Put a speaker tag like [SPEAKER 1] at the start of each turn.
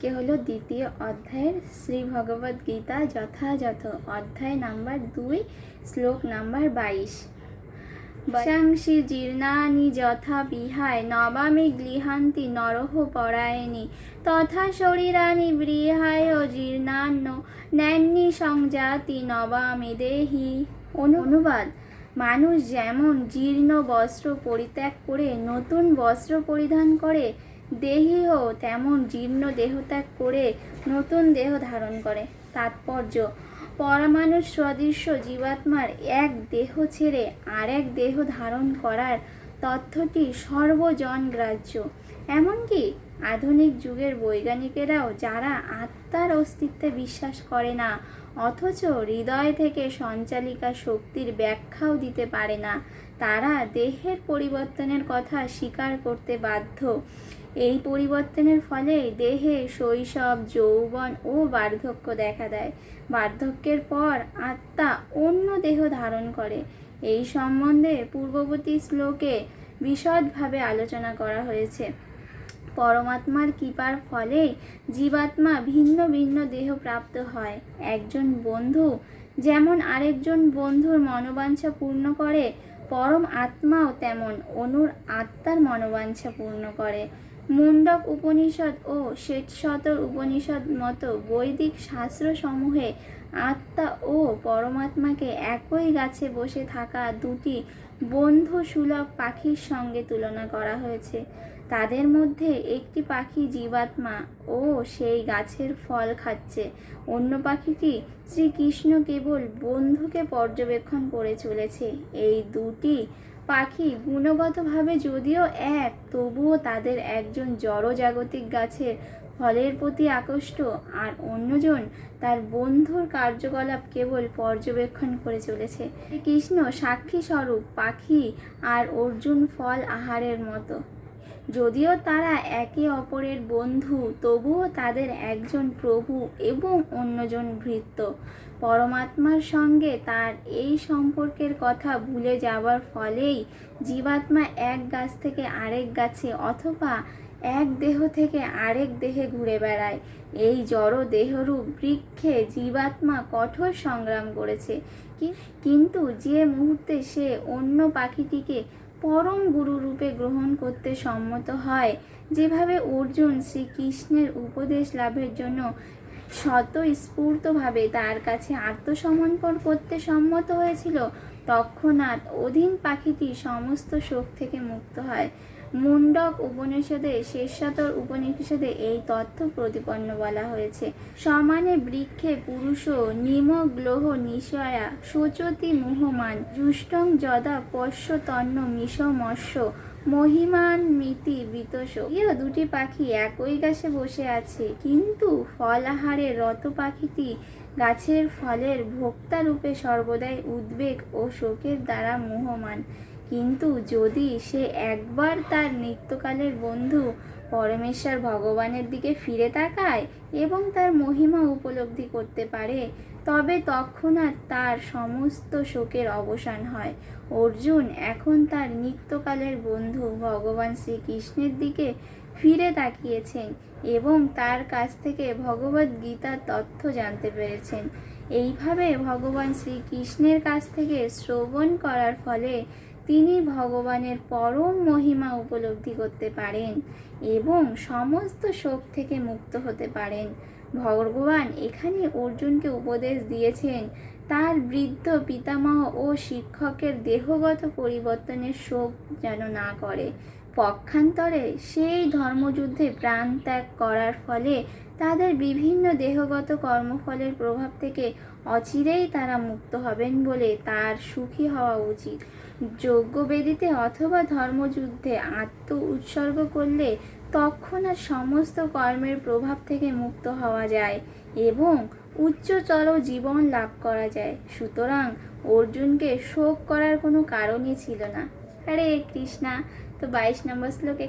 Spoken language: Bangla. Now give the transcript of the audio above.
[SPEAKER 1] কে হলো দ্বিতীয় অধ্যায়ের শ্রী ভগবদ গীতা যথাযথ। অধ্যায় নাম্বার দুই, শ্লোক নাম্বার বাইশ। বংশী জীর্ণানি যথা বিহায়, নবামি গৃহান্তি নরহ পরায়ণী। তথা শরীরানি বৃহায় জীর্ণান্ন ন্যান্নি সংজাতি নবামি দেহি। অনু- অনুবাদ, মানুষ যেমন জীর্ণ বস্ত্র পরিত্যাগ করে নতুন বস্ত্র পরিধান করে দেহীও তেমন জীর্ণ দেহত্যাগ করে নতুন দেহ ধারণ করে। তাৎপর্য, পরমাণুর সদৃশ্য জীবাত্মার এক দেহ ছেড়ে আরেক দেহ ধারণ করার তথ্যটি সর্বজনগ্রাহ্য এমনকি আধুনিক যুগের বৈজ্ঞানিকেরাও যারা আত্মার অস্তিত্বে বিশ্বাস করে না, অথচ হৃদয় থেকে সঞ্চালিকা শক্তির ব্যাখ্যাও দিতে পারে না, তারা দেহের পরিবর্তনের কথা স্বীকার করতে বাধ্য। এই পরিবর্তনের ফলে দেহে শৈশব, যৌবন ও বার্ধক্য দেখা দেয়। বার্ধক্যের পর আত্মা অন্য দেহ ধারণ করে। এই সম্বন্ধে পূর্ববর্তী শ্লোকে বিশদভাবে আলোচনা করা হয়েছে। পরমাত্মার কৃপার ফলে জীবাত্মা ভিন্ন ভিন্ন দেহ প্রাপ্ত হয়। একজন বন্ধু যেমন আরেকজন বন্ধুর মনোবাঞ্ছা পূর্ণ করে, পরম আত্মাও তেমন অনুর আত্মার মনোবাঞ্ছা পূর্ণ করে। মুন্ডক উপনিষদ ও শ্বেতশতর উপনিষদ মতো বৈদিক শাস্ত্রসমূহে আত্মা ও পরমাত্মাকে একই গাছে বসে থাকা দুটি বন্ধু সুলভ পাখির সঙ্গে তুলনা করা হয়েছে। তাদের মধ্যে একটি পাখি জীবাত্মা ও সেই গাছের ফল খাচ্ছে। অন্য পাখিটি শ্রীকৃষ্ণ কেবল বন্ধুকে পর্যবেক্ষণ করে চলেছে। এই দুটি পাখি গুণগতভাবে যদিও এক, তবুও তাদের একজন জড়জাগতিক গাছের ফলের প্রতি আকৃষ্ট, আর অন্যজন তার বন্ধুর কার্যকলাপ কেবল পর্যবেক্ষণ করে চলেছে। কৃষ্ণ সাক্ষী স্বরূপ পাখি আর অর্জুন ফল আহারের মতো। যদিও তারা একে অপরের বন্ধু, তবুও তাদের একজন প্রভু এবং অন্যজন ভৃত্য। পরমাত্মার সঙ্গে তার এই সম্পর্কের কথা ভুলে যাওয়ার ফলেই জীবাত্মা এক গাছ থেকে আরেক গাছে অথবা এক দেহ থেকে আরেক দেহে ঘুরে বেড়ায়। এই জড় দেহরূপ বৃক্ষে জীবাত্মা কঠোর সংগ্রাম করেছে। কিন্তু যে মুহূর্তে সে অন্য পাখিটিকে পরম গুরুরূপে গ্রহণ করতে সম্মত হয়। যেভাবে অর্জুন শ্রীকৃষ্ণের উপদেশ লাভের জন্য স্বতঃস্ফূর্তভাবে তার কাছে আত্মসমর্পণ করতে সম্মত হয়েছিল, তৎক্ষণাৎ অধীন পাখিটি সমস্ত শোক থেকে মুক্ত হয়। মুন্ডক উপনিষদে শেষাতর উপনিষদে এই তথ্য প্রতিপন্ন বলা হয়েছে। সমানে বৃক্ষে পুরুষ নিমগ্লোহ নিশয়া শোচতি মুহমান জুষ্টং যদা পশ্য তন্ন মিশমস্য মহিমান মিতি বিতোষ ইও দুটি পাখি একই গাছে বসে আছে, কিন্তু ফল আহারে রত পাখিটি গাছের ফলের ভোক্তা রূপে সর্বদাই উদ্বেগ ও শোকের দ্বারা মোহমান। কিন্তু যদি সে একবার তার নিত্যকালের বন্ধু পরমেশ্বর ভগবানের দিকে ফিরে তাকায় এবং তার মহিমা উপলব্ধি করতে পারে, তবে তৎক্ষণাৎ তার সমস্ত শোকের অবসান হয়। অর্জুন এখন তার নিত্যকালের বন্ধু ভগবান শ্রীকৃষ্ণের দিকে ফিরে তাকিয়েছেন এবং তার কাছ থেকে ভগবদ গীতার তথ্য জানতে পেরেছেন। এইভাবে ভগবান শ্রীকৃষ্ণের কাছ থেকে শ্রবণ করার ফলে তিনি ভগবানের পরম মহিমা উপলব্ধি করতে পারেন এবং সমস্ত শোক থেকে মুক্ত হতে পারেন। ভগবান এখানে অর্জুনকে উপদেশ দিয়েছেন, তার বৃদ্ধ পিতামহ ও শিক্ষকের দেহগত পরিবর্তনের শোক যেন না করে। পক্ষান্তরে সেই ধর্মযুদ্ধে প্রাণ ত্যাগ করার ফলে তাদের বিভিন্ন দেহগত কর্মফলের প্রভাব থেকে অচিরেই তারা মুক্ত হবেন বলে তার সুখী হওয়া উচিত। যজ্ঞবেদিতে অথবা ধর্মযুদ্ধে আত্ম উৎসর্গ করলে তৎক্ষণাৎ সমস্ত কর্মের প্রভাব থেকে মুক্ত হওয়া যায় এবং উচ্চতর জীবন লাভ করা যায়। সুতরাং অর্জুনকে শোক করার কোনো কারণই ছিল না। হরে কৃষ্ণা। তো বাইশ নম্বর শ্লোকে